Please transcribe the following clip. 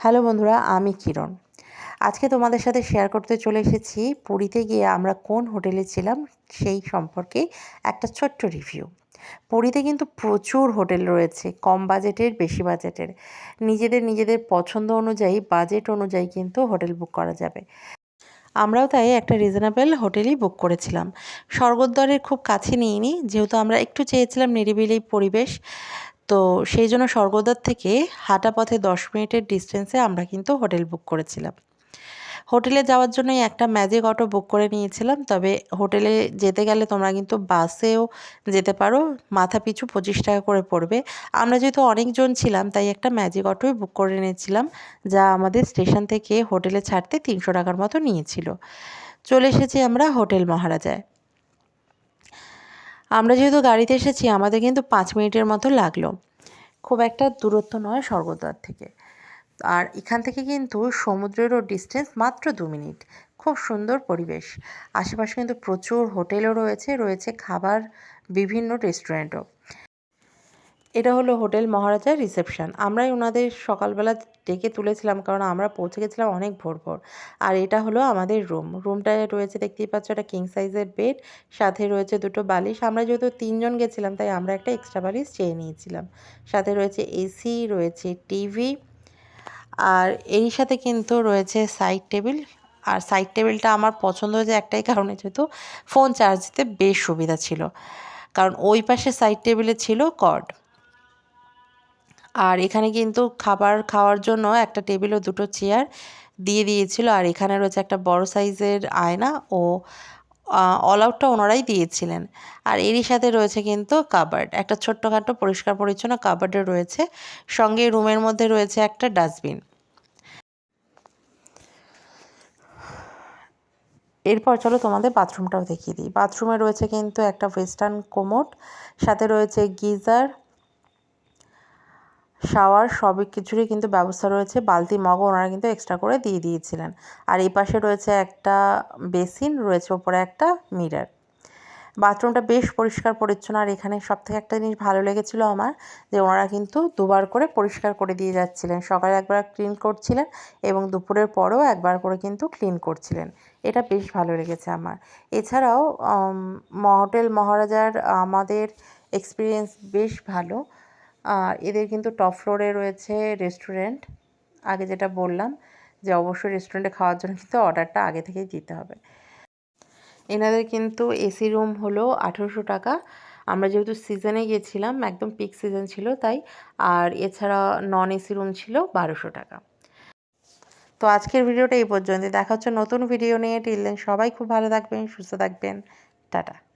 Hello বন্ধুরা, আমি কিরণ। আজকে তোমাদের সাথে শেয়ার করতে চলে এসেছি পুরীতে গিয়ে আমরা কোন হোটেলে ছিলাম সেই সম্পর্কে একটা ছোট্ট রিভিউ পুরীতে কিন্তু প্রচুর হোটেল রয়েছে, কম বাজেটের বেশি বাজেটের নিজেদের নিজেদের পছন্দ অনুযায়ী বাজেট অনুযায়ী কিন্তু হোটেল বুক করা যাবে। আমরাও তাই একটা রিজনেবল হোটেলই বুক করেছিলাম। স্বর্গদ্বারের খুব কাছে নিইনি, যেহেতু আমরা একটু চেয়েছিলাম নিরিবিলি পরিবেশ। তো সেই জন্য স্বর্গদ্বার থেকে হাঁটা পথে দশ মিনিটের ডিস্টেন্সে আমরা কিন্তু হোটেল বুক করেছিলাম। হোটেলে যাওয়ার জন্যই একটা ম্যাজিক অটো বুক করে নিয়েছিলাম, তবে হোটেলে যেতে গেলে তোমরা কিন্তু বাসেও যেতে পারো, মাথা পিছু পঁচিশ টাকা করে পড়বে। আমরা যেহেতু অনেকজন ছিলাম, তাই একটা ম্যাজিক অটোই বুক করে নিয়েছিলাম, যা আমাদের স্টেশন থেকে হোটেলে ছাড়তে তিনশো টাকার মতো নিয়েছিল। চলে এসেছি আমরা হোটেল মহারাজায়। আমরা যেহেতু গাড়িতে এসেছি, আমাদের কিন্তু পাঁচ মিনিটের মতো লাগল। খুব একটা দূরত্ব নয় স্বর্গদ্বার থেকে। আর এখান থেকে কিন্তু সমুদ্রেরও ডিস্টেন্স মাত্র দু মিনিট। খুব সুন্দর পরিবেশ। আশেপাশে কিন্তু প্রচুর হোটেলও রয়েছে রয়েছে খাবার, বিভিন্ন রেস্টুরেন্টও এটা হলো হোটেল মহারাজার রিসেপশন। আমরাই ওনাদের সকালবেলা ডেকে তুলেছিলাম কারণ আমরা পৌঁছে গেছিলাম অনেক ভোর ভোর। আর এটা হলো আমাদের রুম। রুমটায় রয়েছে দেখতেই পাচ্ছ একটা কিং সাইজের বেড সাথে রয়েছে দুটো বালিশ। আমরা যেহেতু তিনজন গেছিলাম, তাই আমরা একটা এক্সট্রা বালিশ চেয়ে নিয়েছিলাম। সাথে রয়েছে এসি রয়েছে টিভি আর এই সাথে কিন্তু রয়েছে সাইড টেবিল আর সাইড টেবিলটা আমার পছন্দ হয়েছে একটাই কারণে যেহেতু ফোন চার্জ দিতে বেশ সুবিধা ছিল। কারণ ওই পাশে সাইড টেবিলে ছিল কর্ড আর এখানে কিন্তু খাবার খাওয়ার জন্য একটা টেবিল ও দুটো চেয়ার দিয়ে দিয়েছিল। আর এখানে রয়েছে একটা বড় সাইজের আয়না ও অল আউটটা ওনারাই দিয়েছিলেন। আর এরই সাথে রয়েছে কিন্তু কাবার্ড। একটা ছোট্টখাটো পরিষ্কার পরিচ্ছন্ন কাবার্ডে রয়েছে। সঙ্গে রুমের মধ্যে রয়েছে একটা ডাস্টবিন। এরপর চলো তোমাদের বাথরুমটাও দেখিয়ে দিই। বাথরুমে রয়েছে কিন্তু একটা ওয়েস্টার্ন কোমোট, সাথে রয়েছে গিজার শাওয়ার, সবই কিছুরই কিন্তু ব্যবস্থা রয়েছে। বালতি মগও ওনারা কিন্তু এক্সট্রা করে দিয়ে দিয়েছিলেন। আর এই পাশে রয়েছে একটা বেসিন, রয়েছে ওপরে একটা মিরার। বাথরুমটা বেশ পরিষ্কার, পরিচ্ছন্ন। আর এখানে সব থেকে একটা জিনিস ভালো লেগেছিলো আমার, যে ওনারা কিন্তু দুবার করে পরিষ্কার করে দিয়ে যাচ্ছিলেন। সকালে একবার ক্লিন করছিলেন এবং দুপুরের পরেও একবার করে কিন্তু ক্লিন করছিলেন। এটা বেশ ভালো লেগেছে আমার। এছাড়াও হোটেল মহারাজার আমাদের এক্সপিরিয়েন্স বেশ ভালো। আর এদের কিন্তু টপ ফ্লোরে রয়েছে রেস্টুরেন্ট আগে যেটা বললাম যে অবশ্যই রেস্টুরেন্টে খাওয়ার জন্য কিন্তু অর্ডারটা আগে থেকেই দিতে হবে। এনাদের কিন্তু এসি রুম হলো আঠেরোশো টাকা। আমরা যেহেতু সিজনে গিয়েছিলাম, একদম পিক সিজন ছিল তাই। আর এছাড়া নন এসি রুম ছিল বারোশো টাকা। তো আজকের ভিডিওটা এই পর্যন্ত দেখা হচ্ছে নতুন ভিডিও নিয়ে। টিল সবাই খুব ভালো থাকবেন, সুস্থ থাকবেন। টাটা।